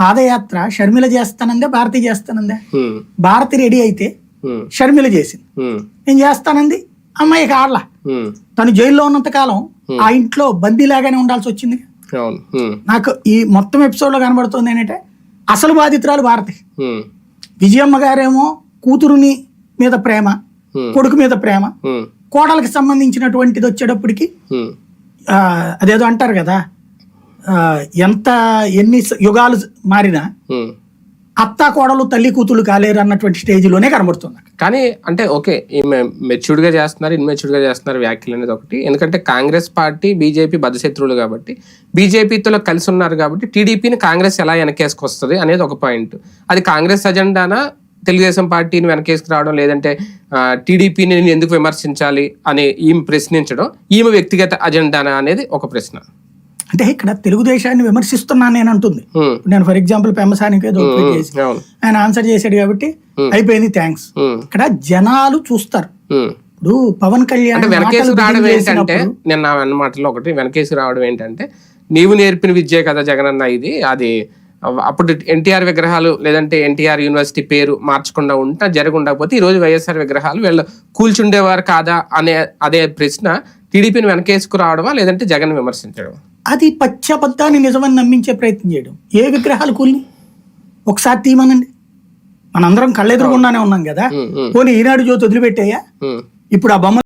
పాదయాత్ర షర్మిల చేస్తానందే భారతి చేస్తానందే. భారతి రెడీ అయితే షర్మిల చేసింది. నేను చేస్తానంది అమ్మాయికి ఆడలా. తను జైల్లో ఉన్నంత కాలం ఆ ఇంట్లో బందీలాగానే ఉండాల్సి వచ్చింది. నాకు ఈ మొత్తం ఎపిసోడ్లో కనబడుతుంది ఏంటంటే అసలు బాధితురాలు భారతి. విజయమ్మ గారేమో కూతురుని మీద ప్రేమ కొడుకు మీద ప్రేమ కోడలకు సంబంధించినటువంటిది వచ్చేటప్పటికి అదేదో అంటారు కదా ఎంత ఎన్ని యుగాలు మారినా. అత్త కోడలు తల్లి కూతుళ్ళు కాలేరు అన్నటువంటి స్టేజ్లోనే కనబడుతుంది. కానీ అంటే ఓకే ఈమె మెచ్యూర్డ్గా చేస్తున్నారు ఇన్మెచ్యూర్డ్గా చేస్తున్నారు వ్యాఖ్యలు అనేది ఒకటి. ఎందుకంటే కాంగ్రెస్ పార్టీ బీజేపీ బద్ధశత్రువులు కాబట్టి బీజేపీతో కలిసి ఉన్నారు కాబట్టి టీడీపీని కాంగ్రెస్ ఎలా వెనకేసుకొస్తుంది అనేది ఒక పాయింట్. అది కాంగ్రెస్ అజెండానా? తెలుగుదేశం పార్టీని వెనకేసుకురావడం లేదంటే టీడీపీని ఎందుకు విమర్శించాలి అని ఈమె ప్రశ్నించడం ఈమె వ్యక్తిగత అజెండానా అనేది ఒక ప్రశ్న. అంటే ఇక్కడ తెలుగుదేశాన్ని విమర్శిస్తున్నాను నేను అంటుంది. ఇప్పుడు నేను ఫర్ ఎగ్జాంపుల్ పెమ్మసానికి ఏదో ఒకటి చేసి ఆయన ఆన్సర్ చేశాడు కాబట్టి అయిపోయింది థ్యాంక్స్ ఇక్కడ జనాలు చూస్తారు. ఇప్పుడు పవన్ కళ్యాణ్ వెనకేసి రావడం ఏంటంటే నేను నా మాటలో ఒకటి వెనకేసి రావడం ఏంటంటే నీవు నేర్పిన విద్యే కదా జగనన్న ఇది అది అప్పుడు ఎన్టీఆర్ విగ్రహాలు లేదంటే ఎన్టీఆర్ యూనివర్సిటీ పేరు మార్చకుండా ఉంటా జరిగి ఉండకపోతే ఈ రోజు వైఎస్ఆర్ విగ్రహాలు వీళ్ళు కూల్చుండేవారు కాదా అనే అదే ప్రశ్న టీడీపీని వెనకేసుకు రావడమా లేదంటే జగన్ విమర్శించడం అది పచ్చబద్దాన్ని నిజమని నమ్మించే ప్రయత్నం చేయడం. ఏ విగ్రహాలు కూలి ఒకసారి తీయమనండి. మనందరం కళ్ళెదురుగుండానే ఉన్నాం కదా. పోనీ ఈనాడు జ్యోతి వదిలిపెట్టేయా. ఇప్పుడు ఆ బొమ్మ